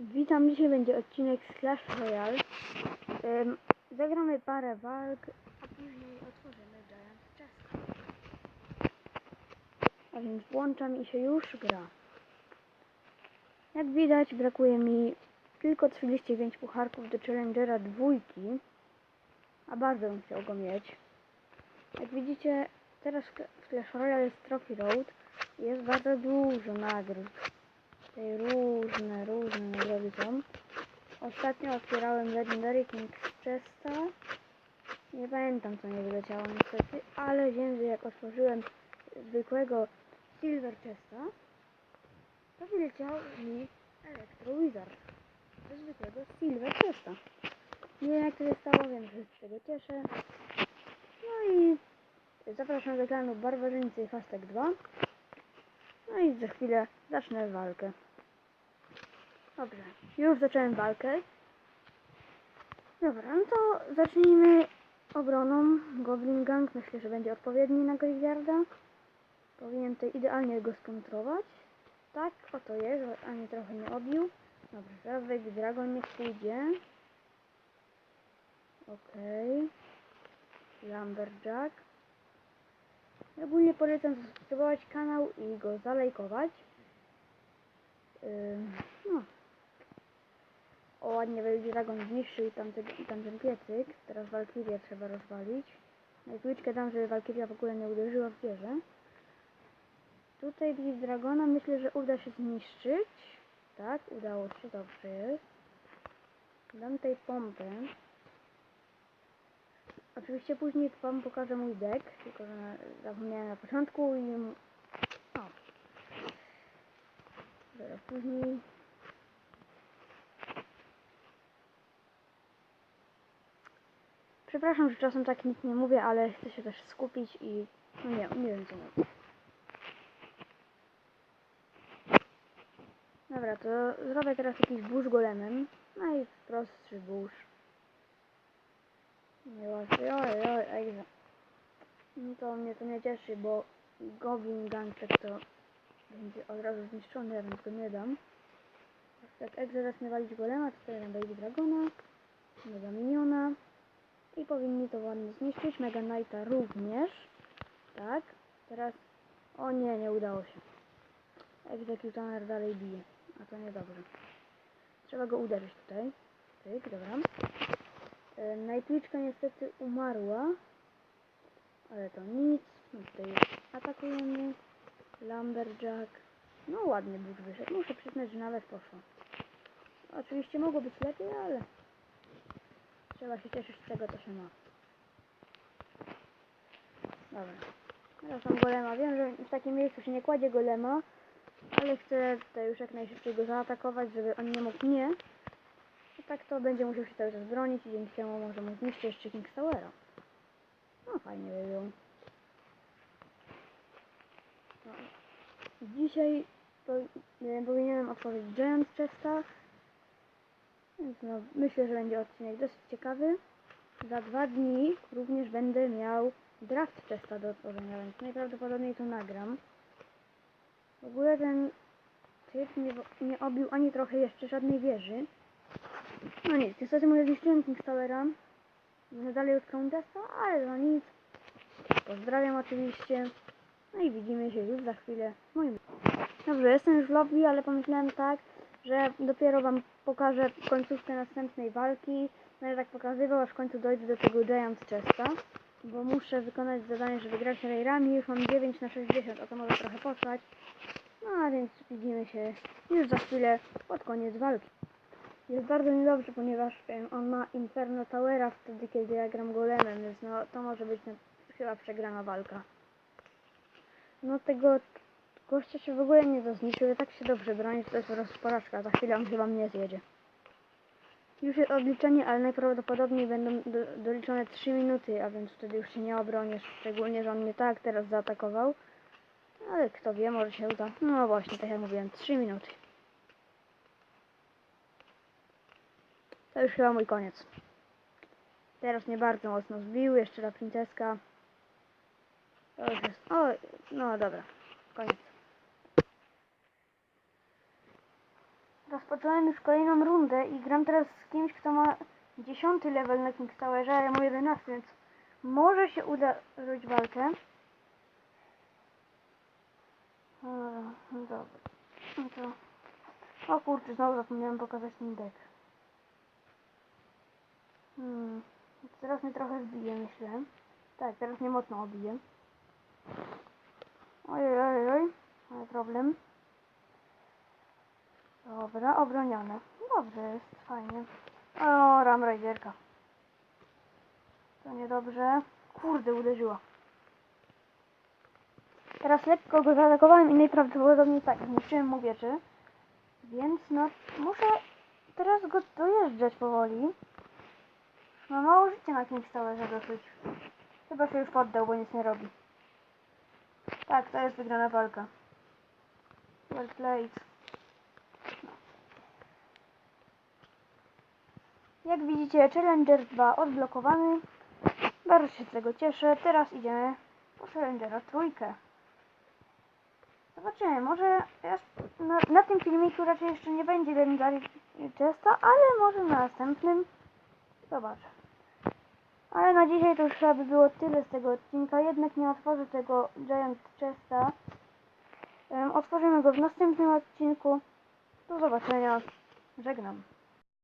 Witam, dzisiaj będzie odcinek z Clash Royale. Ym, zagramy parę walk, a później otworzymy Giant Chest. A więc włączam i się już gra. Jak widać brakuje mi tylko 35 pucharków do Challengera dwójki, a bardzo bym chciał go mieć. Jak widzicie, teraz w Cla- w Clash Royale jest Trophy Road jest bardzo dużo nagród. Różne, różne nagrody są. Ostatnio otwierałem Legendary King Chesta. Nie pamiętam co nie wyleciało niestety, ale wiem, że jak otworzyłem zwykłego Silver Chesta, to wyleciał mi Electro Wizard. Ze zwykłego Silver Chesta. Nie wiem jak to się stało, wiem, że się z tego cieszę. No i zapraszam do klanu Barbarzyńcy Hashtag 2. No i za chwilę zacznę walkę. Dobrze, już zacząłem walkę. Dobra, no to zacznijmy obroną. Goblin Gang myślę, że będzie odpowiedni na Graveyarda. Powinien tutaj idealnie go skontrować. Tak, oto jest, ani trochę nie obił. Dobrze, Wake Dragon niech pójdzie. Okej. Lumberjack. Ogólnie polecam subskrybować kanał i go zalajkować. Ym, no. O, ładnie Wielki Dragon zniszczył tamten, tamten piecyk. Teraz Walkirię trzeba rozwalić. No i kliczkę dam, żeby Walkiria w ogóle nie uderzyła w wieżę. Tutaj Blitz Dragona myślę, że uda się zniszczyć. Tak, udało się, dobrze jest. Dam tej pompę. Oczywiście później wam pokażę mój deck, tylko że zapomniałem na początku i... O. Zaraz później... Przepraszam, że czasem tak nic nie mówię, ale chcę się też skupić i... No nie, nie wiem co mówię. Dobra, to zrobię teraz jakiś burz golemem. Najprostszy burz. Nie łatwiej, oj, oj, egza. No to mnie to nie cieszy, bo Goblin Gangster to będzie od razu zniszczony, ja więc go nie dam. Jak egza zacznie walić golema, to dam Baby Dragona, Mega Miniona i powinni to ładnie zniszczyć. Mega Knighta również. Tak, teraz... O nie, nie udało się. Executioner dalej bije, a to niedobrze. Trzeba go uderzyć tutaj. Tyk, dobra. E, Nightwitchka niestety umarła. Ale to nic. No tutaj atakujemy. Lumberjack. No ładnie Bóg wyszedł. Muszę przyznać, że nawet poszło. Oczywiście mogło być lepiej, ale trzeba się cieszyć z tego, co się ma. Dobra. Teraz mam golema. Wiem, że w takim miejscu się nie kładzie golema, ale chcę tutaj już jak najszybciej go zaatakować, żeby on nie mógł mnie. I tak to będzie musiał się cały czas bronić i dzięki temu może mu zniszczyć jeszcze King Towera. No fajnie by było. No. Dzisiaj e, powinienem otworzyć Giant Chesta. No, myślę, że będzie odcinek dosyć ciekawy. Za dwa dni również będę miał draft Chesta do otworzenia, więc najprawdopodobniej to nagram. W ogóle ten typ nie, nie obił ani trochę jeszcze żadnej wieży. No nic, niestety może zniszczyłem King Towera. Będę dalej od Countessa, ale to nic. Pozdrawiam oczywiście. No i widzimy się już za chwilę w moim... Dobrze, jestem już w lobby, ale pomyślałem tak, że dopiero wam pokażę końcówkę następnej walki. Będę tak pokazywał, aż w końcu dojdę do tego Giant Chesta. Bo muszę wykonać zadanie, żeby grać Rayrami. Już mam 9 na 60, a to może trochę potrwać. No a więc widzimy się już za chwilę pod koniec walki. Jest bardzo niedobrze, ponieważ em, on ma Inferno Towera wtedy, kiedy ja gram golemem, więc no to może być no, chyba przegrana walka. No tego gościa się w ogóle nie zazniczył, ale tak się dobrze broni, to jest po porażka. Za chwilę on chyba mnie zjedzie. Już jest odliczenie, ale najprawdopodobniej będą do, doliczone 3 minuty, a więc wtedy już się nie obronię, szczególnie, że on mnie tak teraz zaatakował. Ale kto wie, może się uda. No właśnie, tak jak mówiłem, 3 minuty. To już chyba mój koniec. Teraz mnie bardzo mocno zbił, jeszcze ta princeska. O, no dobra, koniec. Rozpocząłem już kolejną rundę i gram teraz z kimś, kto ma 10 level na King Towerze, a ja mam 11, więc może się uda zrobić walkę. No dobra. No to... O kurczę, znowu zapomniałem pokazać ten deck. Hmm. Teraz mnie trochę zbije, myślę. Tak, teraz mnie mocno obije. Ojej, ojej, oj. Ale problem. Dobra, obronione. Dobrze jest, fajnie. O, Ram Raiderka. To niedobrze. Kurde, uderzyła. Teraz lekko go zaatakowałem i najprawdopodobniej tak, zniszczyłem mu wieży. Więc no, muszę teraz go dojeżdżać powoli. Ma mało życia na kimś że dosyć. Chyba się już poddał, bo nic nie robi. Tak, to jest wygrana walka. Well played. Jak widzicie, Challenger 2 odblokowany. Bardzo się z tego cieszę. Teraz idziemy po Challengera trójkę. Zobaczymy, może na, na tym filmiku raczej jeszcze nie będzie Legendary Chesta, ale może na następnym. Zobaczę. Ale na dzisiaj to już chyba by było tyle z tego odcinka. Jednak nie otworzę tego Giant Chesta. Em, Otworzymy go w następnym odcinku. Do zobaczenia. Żegnam.